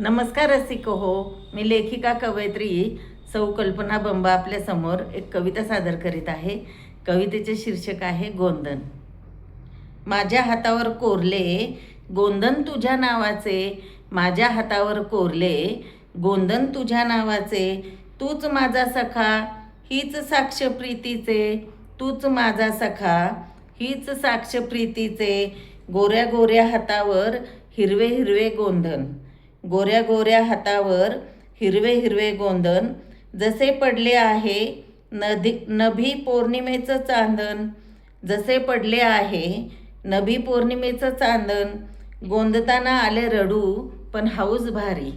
नमस्कार रसिको हो. मी लेखिका कवयित्री सौ कल्पना बंबा आपल्यासमोर एक कविता सादर करीत आहे. कवितेचे शीर्षक आहे गोंधन माझ्या हातावर कोरले गोंधन तुझ्या नावाचे. माझ्या हातावर कोरले गोंधन तुझ्या नावाचे. तूच माझा सखा हीच साक्ष प्रीतीचे. तूच माझा सखा हीच साक्ष प्रीतीचे. गोऱ्या गोऱ्या हातावर हिरवे हिरवे गोंधन गोऱ्या गोऱ्या हातावर हिरवे हिरवे गोंदन जसे पडले आहे नदी नभी पौर्णिमेचं चांदण जसे पडले आहे नभी पौर्णिमेचं चांदण गोंदताना आले रडू पण हाऊस भारी.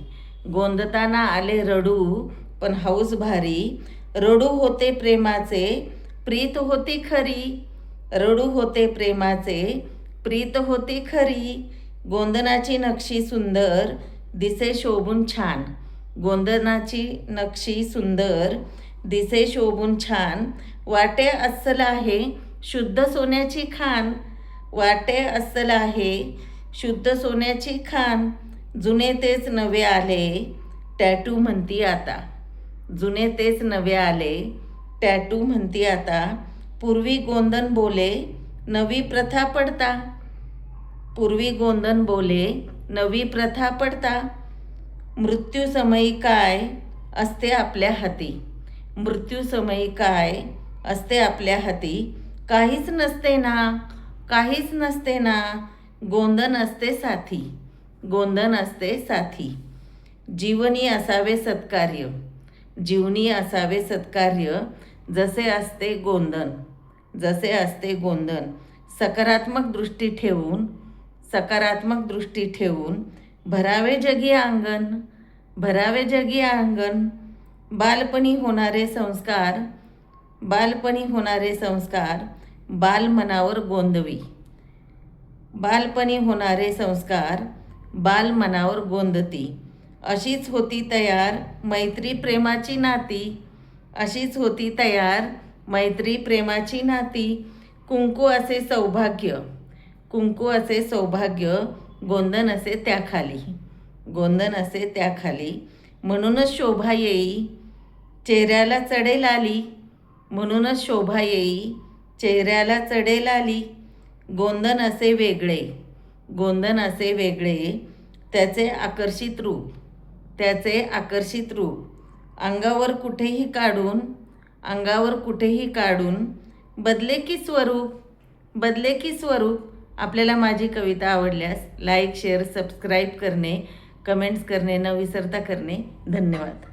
गोंदताना आले रडू पण हाऊस भारी. रडू होते प्रेमाचे प्रीत होती खरी. रडू होते प्रेमाचे प्रीत होती खरी. गोंदनाची नक्षी सुंदर दिसे शोभून छान. गोंधनाची नक्षी सुंदर दिसे शोभून छान. वाटे अस्सल आहे शुद्ध सोन्याची खान. वाटे अस्सल आहे शुद्ध सोन्याची खान. जुने तेच नवे आले टॅटू म्हणती आता. जुने तेच नवे आले टॅटू म्हणती आता. पूर्वी गोंधन बोले नवी प्रथा पडता. पूर्वी गोंधन बोले नवी प्रथा पडता मृत्यूसमयी काय असते आपल्या हाती? मृत्यूसमयी काय असते आपल्या हाती? काहीच नसते ना काहीच नसते ना गोंधन असते साथी गोंधन असते साथी. जीवनी असावे सत्कार्य जीवनी असावे सत्कार्य जसे असते गोंधन जसे असते गोंधन सकारात्मक दृष्टी ठेवून सकारात्मक दृष्टी ठेवून भरावे जगी अंगण भरावे जगी अंगण बालपणी होणारे संस्कार बालपणी होणारे संस्कार बालमनावर गोंदवी. बालपणी होणारे संस्कार बालमनावर गोंदती. अशीच होती तयार मैत्री प्रेमाची नाती. अशीच होती तयार मैत्री प्रेमाची नाती. कुंकू असे सौभाग्य. कुंकू असे सौभाग्य गोंदन असे त्याखाली. गोंदन असे त्याखाली. म्हणूनच शोभा येई चेहऱ्याला चढेल आली म्हणूनच शोभा येई चेहऱ्याला चढेल आली गोंदन असे वेगळे गोंदन असे वेगळे. त्याचे आकर्षित रूप त्याचे आकर्षित रूप. अंगावर कुठेही काढून अंगावर कुठेही काढून बदले की स्वरूप बदले की स्वरूप. आपल्याला माझी कविता आवडल्यास लाईक शेअर सबस्क्राईब करणे कमेंट्स करणे न विसरता करणे. धन्यवाद.